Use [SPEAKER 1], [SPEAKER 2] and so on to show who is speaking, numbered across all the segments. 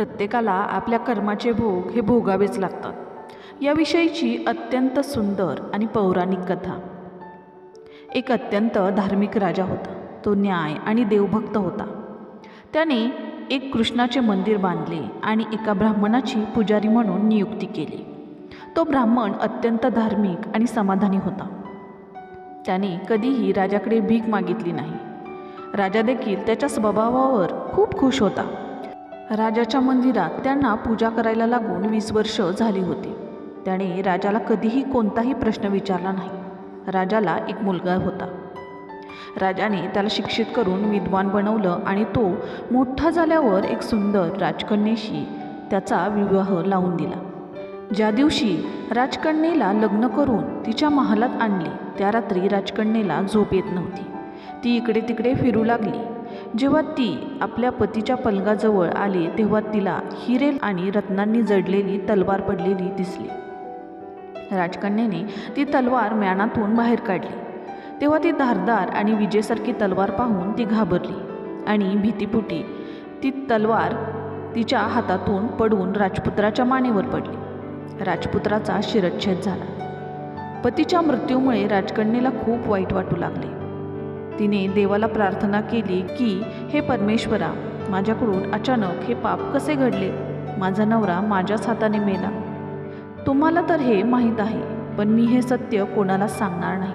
[SPEAKER 1] प्रत्येकाला आपल्या कर्माचे भोग हे भोगावेच लागतात. याविषयीची अत्यंत सुंदर आणि पौराणिक कथा. एक अत्यंत धार्मिक राजा होता. तो न्याय आणि देवभक्त होता. त्याने एक कृष्णाचे मंदिर बांधले आणि एका ब्राह्मणाची पुजारी म्हणून नियुक्ती केली. तो ब्राह्मण अत्यंत धार्मिक आणि समाधानी होता. त्याने कधीही राजाकडे भीक मागितली नाही. राजा देखील त्याच्या स्वभावावर खूप खुश होता. राजाच्या मंदिरात त्यांना पूजा करायला लागून वीस वर्ष झाली होती. त्याने राजाला कधीही कोणताही प्रश्न विचारला नाही. राजाला एक मुलगा होता. राजाने त्याला शिक्षित करून विद्वान बनवलं आणि तो मोठा झाल्यावर एक सुंदर राजकन्येशी त्याचा विवाह लावून दिला. ज्या दिवशी राजकन्येला लग्न करून तिच्या महालात आणले त्या रात्री राजकन्येला झोप येत नव्हती. ती इकडे तिकडे फिरू लागली. जेव्हा ती आपल्या पतीच्या पलंगाजवळ आली तेव्हा तिला हिरे आणि रत्नांनी जडलेली तलवार पडलेली दिसली. राजकन्याने ती तलवार म्यानातून बाहेर काढली. तेव्हा ती धारदार आणि विजेसारखी तलवार पाहून ती घाबरली आणि भीतीपुटी ती तलवार तिच्या हातातून पडून राजपुत्राच्या मानेवर पडली. राजपुत्राचा शिरच्छेद झाला. पतीच्या मृत्यूमुळे राजकन्येला खूप वाईट वाटू लागले. तिने देवाला प्रार्थना केली की हे परमेश्वरा माझ्याकडून अचानक हे पाप कसे घडले? माझा नवरा माझ्याच हाताने मेला. तुम्हाला तर हे माहीत आहे पण मी हे सत्य कोणालाच सांगणार नाही.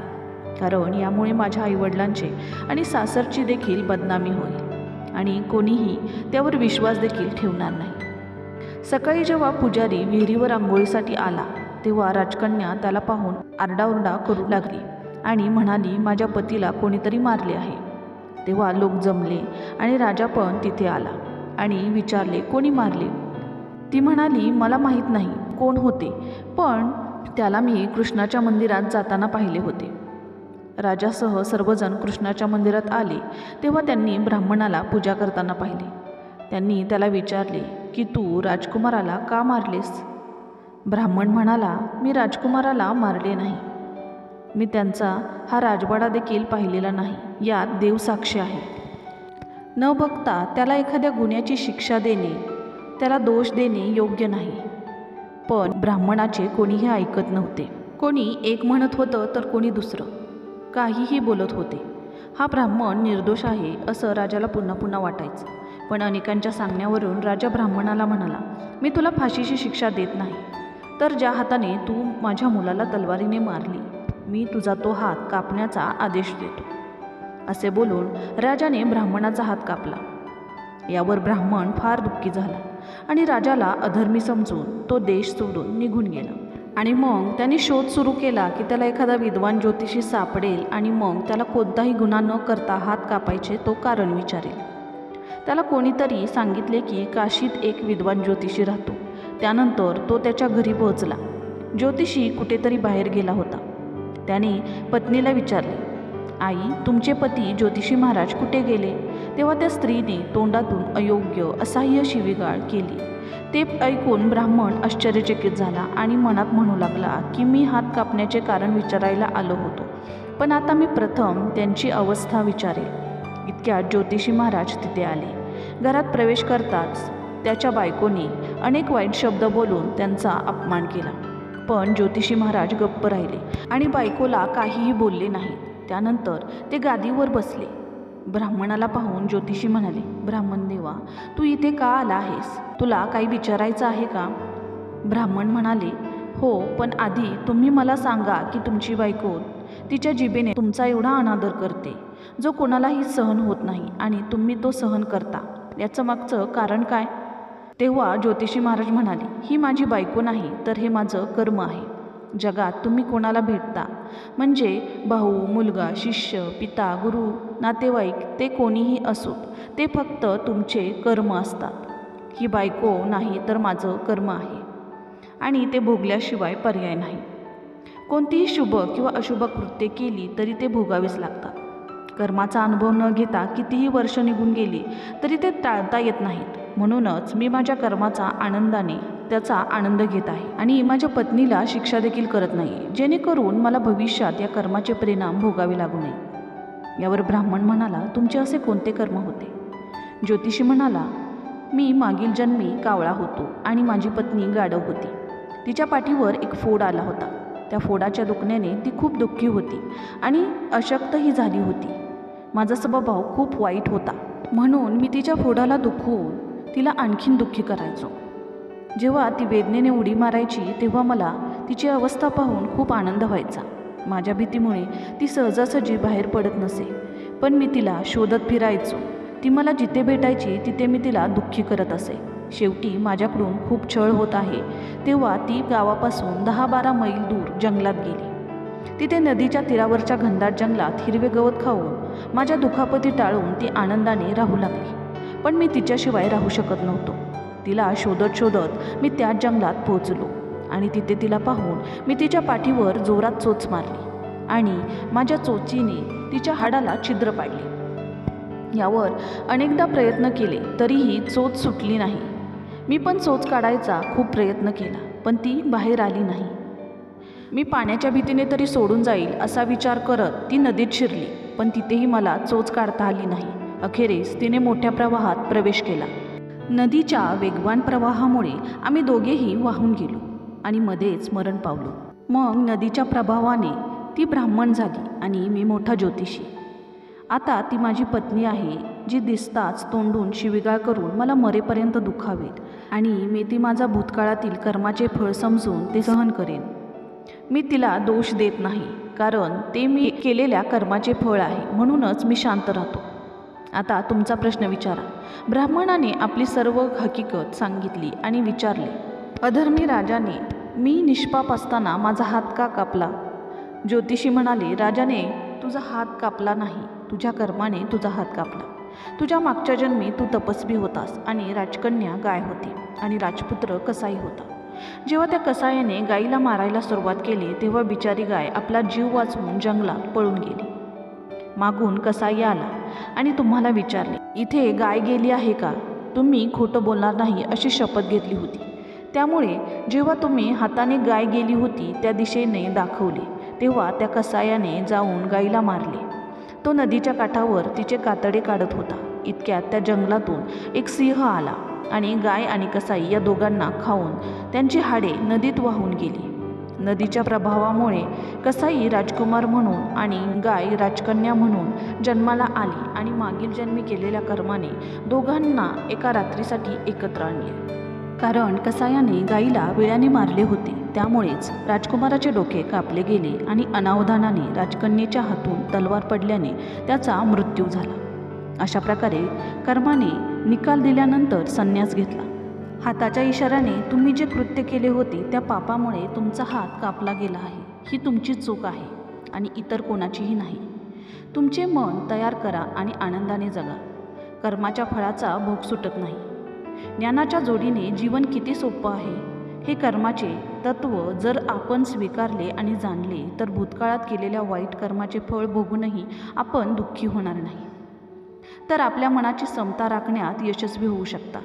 [SPEAKER 1] कारण यामुळे माझ्या आईवडिलांचे आणि सासरची देखील बदनामी होईल आणि कोणीही त्यावर विश्वास देखील ठेवणार नाही. सकाळी जेव्हा पुजारी विहिरीवर आंघोळीसाठी आला तेव्हा राजकन्या त्याला पाहून आरडाओरडा करू लागली. आणि म्हणाली माझ्या पतीला कोणीतरी मारले आहे. तेव्हा लोक जमले आणि राजा पण तिथे आला आणि विचारले कोणी मारले? ती म्हणाली मला माहीत नाही कोण होते पण त्याला मी कृष्णाच्या मंदिरात जाताना पाहिले होते. राजासह सर्वजण कृष्णाच्या मंदिरात आले तेव्हा त्यांनी ब्राह्मणाला पूजा करताना पाहिले. त्यांनी त्याला विचारले की तू राजकुमाराला का मारलेस? ब्राह्मण म्हणाला मी राजकुमाराला मारले नाही. मी त्यांचा हा राजवाडा देखील पाहिलेला नाही. यात देवसाक्षी आहे. न बघता त्याला एखाद्या गुन्ह्याची शिक्षा देणे त्याला दोष देणे योग्य नाही. पण ब्राह्मणाचे कोणीही ऐकत नव्हते. कोणी एक म्हणत होतं तर कोणी दुसरं. काहीही बोलत होते. हा ब्राह्मण निर्दोष आहे असं राजाला पुन्हा पुन्हा वाटायचं. पण अनेकांच्या सांगण्यावरून राजा ब्राह्मणाला म्हणाला मी तुला फाशीची शिक्षा देत नाही. तर ज्या हाताने तू माझ्या मुलाला तलवारीने मारली मी तुझा तो हात कापण्याचा आदेश देतो. असे बोलून राजाने ब्राह्मणाचा हात कापला. यावर ब्राह्मण फार दुःखी झाला आणि राजाला अधर्मी समजून तो देश सोडून निघून गेला. आणि मग त्याने शोध सुरू केला की त्याला एखादा विद्वान ज्योतिषी सापडेल आणि मग त्याला कोणताही गुन्हा न करता हात कापायचे तो कारण विचारेल. त्याला कोणीतरी सांगितले की काशीत एक विद्वान ज्योतिषी राहतो. त्यानंतर तो त्याच्या घरी पोहोचला. ज्योतिषी कुठेतरी बाहेर गेला होता. त्याने पत्नीला विचारले आई तुमचे पती ज्योतिषी महाराज कुठे गेले? तेव्हा त्या स्त्रीने तोंडातून अयोग्य असह्य शिवीगाळ केली. ते ऐकून ब्राह्मण आश्चर्यचकित झाला आणि मनात म्हणू लागला की मी हात कापण्याचे कारण विचारायला आलो होतो. पण आता मी प्रथम त्यांची अवस्था विचारेल. इतक्यात ज्योतिषी महाराज तिथे आले. घरात प्रवेश करताच त्याच्या बायकोने अनेक वाईट शब्द बोलून त्यांचा अपमान केला. पण ज्योतिषी महाराज गप्प राहिले आणि बायकोला काहीही बोलले नाही. त्यानंतर ते गादीवर बसले. ब्राह्मणाला पाहून ज्योतिषी म्हणाले ब्राह्मण देवा तू इथे का आला आहेस? तुला काही विचारायचं आहे का? ब्राह्मण म्हणाले हो पण आधी तुम्ही मला सांगा की तुमची बायको तिच्या जिभेने तुमचा एवढा अनादर करते. जो कोणालाही सहन होत नाही आणि तुम्ही तो सहन करता. याचं मागचं कारण काय? तेव्हा ज्योतिषी महाराज म्हणाले ही माझी बायको नाही तर हे माझं कर्म आहे. जगात तुम्ही कोणाला भेटता? म्हणजे भाऊ मुलगा शिष्य पिता गुरु नातेवाईक ते कोणीही असोत. ते फक्त तुमचे कर्म असतात. ही बायको नाही तर माझं कर्म आहे. आणि ते भोगल्याशिवाय पर्याय नाही. कोणतीही शुभ किंवा अशुभ कृत्ये केली तरी ते भोगावेच लागतात. कर्माचा अनुभव न घेता कितीही वर्ष निघून गेली तरी ते टाळता येत नाहीत. म्हणूनच मी माझ्या कर्माचा आनंदाने त्याचा आनंद घेत आहे आणि माझ्या पत्नीला शिक्षा देखील करत नाही जेणेकरून मला भविष्यात या कर्माचे परिणाम भोगावे लागू नये. यावर ब्राह्मण म्हणाला तुमचे असे कोणते कर्म होते? ज्योतिषी म्हणाला मी मागील जन्मी कावळा होतो आणि माझी पत्नी गाढव होती. तिच्या पाठीवर एक फोड आला होता. त्या फोडाच्या दुखण्याने ती खूप दुःखी होती आणि अशक्तही झाली होती. माझा स्वभाव खूप वाईट होता. म्हणून मी तिच्या फोडाला दुखवून तिला आणखीन दुःखी करायचो. जेव्हा ती वेदनेने उडी मारायची तेव्हा मला तिची अवस्था पाहून खूप आनंद व्हायचा. माझ्या भीतीमुळे ती सहजासहजी बाहेर पडत नसे पण मी तिला शोधत फिरायचो. ती मला जिथे भेटायची तिथे मी तिला दुःखी करत असे. शेवटी माझ्याकडून खूप छळ होत आहे तेव्हा ती गावापासून दहा बारा मैल दूर जंगलात गेली. तिथे नदीच्या तीरावरच्या घनदाट जंगलात हिरवे गवत खाऊन माझ्या दुखापती टाळून ती आनंदाने राहू लागली. पण मी तिच्याशिवाय राहू शकत नव्हतो. तिला शोधत शोधत मी त्याच जंगलात पोहोचलो आणि तिथे तिला पाहून मी तिच्या पाठीवर जोरात चोच मारली आणि माझ्या चोचीने तिच्या हाडाला छिद्र पाडले. यावर अनेकदा प्रयत्न केले तरीही चोच सुटली नाही. मी पण चोच काढायचा खूप प्रयत्न केला पण ती बाहेर आली नाही. मी पाण्याच्या भीतीने तरी सोडून जाईल असा विचार करत ती नदीत शिरली पण तिथेही मला चोच काढता आली नाही. अखेरीस तिने मोठ्या प्रवाहात प्रवेश केला. नदीच्या वेगवान प्रवाहामुळे आम्ही दोघेही वाहून गेलो आणि मध्येच मरण पावलो. मग नदीच्या प्रभावाने ती ब्राह्मण झाली आणि मी मोठा ज्योतिषी. आता ती माझी पत्नी आहे जी दिसताच तोंडून शिविगाळ करून मला मरेपर्यंत दुखावेल आणि मी ती माझा भूतकाळातील कर्माचे फळ समजून ते सहन करेन. मी तिला दोष देत नाही कारण ते मी केलेल्या कर्माचे फळ आहे म्हणूनच मी शांत राहतो. आता तुमचा प्रश्न विचारा. ब्राह्मणाने आपली सर्व हकीकत सांगितली आणि विचारले अधर्मी राजाने मी निष्पाप असताना माझा हात का कापला? ज्योतिषी म्हणाले राजाने तुझा हात कापला नाही तुझ्या कर्माने तुझा हात कापला. तुझ्या मागच्या जन्मी तू तपस्वी होतास आणि राजकन्या गाय होती आणि राजपुत्र कसाई होता. जेव्हा त्या कसायाने गायीला मारायला सुरुवात केली तेव्हा बिचारी गाय आपला जीव वाचवून जंगलात पळून गेली. मागून कसाई आला. आणि तुम्हाला विचारले इथे गाय गेली आहे का? तुम्ही खोटं बोलणार नाही अशी शपथ घेतली होती. त्यामुळे जेव्हा तुम्ही हाताने गाय गेली होती त्या दिशेने दाखवले तेव्हा त्या कसायाने जाऊन गाईला मारले. तो नदीच्या काठावर तिचे कातडे काढत होता. इतक्यात त्या जंगलातून एक सिंह आला आणि गाय आणि कसाई या दोघांना खाऊन त्यांची हाडे नदीत वाहून गेली. नदीच्या प्रभावामुळे कसाई राजकुमार म्हणून आणि गाय राजकन्या म्हणून जन्माला आली आणि मागील जन्मी केलेल्या कर्माने दोघांना एका रात्रीसाठी एकत्र आणले. कारण कसायाने गाईला विळ्याने मारले होते त्यामुळेच राजकुमाराचे डोके कापले गेले आणि अनावधानाने राजकन्येच्या हातून तलवार पडल्याने त्याचा मृत्यू झाला. अशा प्रकारे कर्माने निकाल दिल्यानंतर संन्यास घेतला. हाताच्या इशाऱ्याने तुम्ही जे कृत्य केले होते त्या पापामुळे तुमचा हात कापला गेला आहे. ही तुमची चूक आहे आणि इतर कोणाचीही नाही. तुमचे मन तयार करा आणि आनंदाने जगा. कर्माच्या फळाचा भोग सुटत नाही. ज्ञानाच्या जोडीने जीवन किती सोपं आहे? हे कर्माचे तत्व जर आपण स्वीकारले आणि जाणले तर भूतकाळात केलेल्या वाईट कर्माचे फळ भोगूनही आपण दुःखी होणार नाही. तर आपल्या मनाची समता राखण्यात यशस्वी होऊ शकता.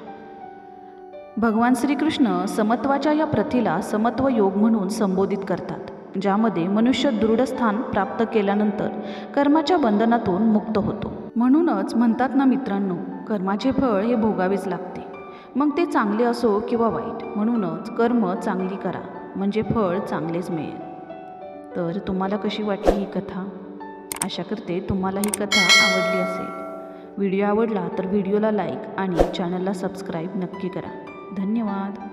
[SPEAKER 1] भगवान श्रीकृष्ण समत्वाच्या या प्रथेला समत्व योग म्हणून संबोधित करतात ज्यामध्ये मनुष्य दृढ स्थान प्राप्त केल्यानंतर कर्माच्या बंधनातून मुक्त होतो. म्हणूनच म्हणतात ना मित्रांनो कर्माचे फळ हे भोगावेच लागते. मग ते चांगले असो किंवा वाईट म्हणूनच कर्म चांगली करा म्हणजे फळ चांगलेच मिळेल. तर तुम्हाला कशी वाटली ही कथा? आशा करते तुम्हाला ही कथा आवडली असेल. व्हिडिओ आवडला तर व्हिडिओला लाईक आणि चॅनलला सबस्क्राईब नक्की करा. धन्यवाद.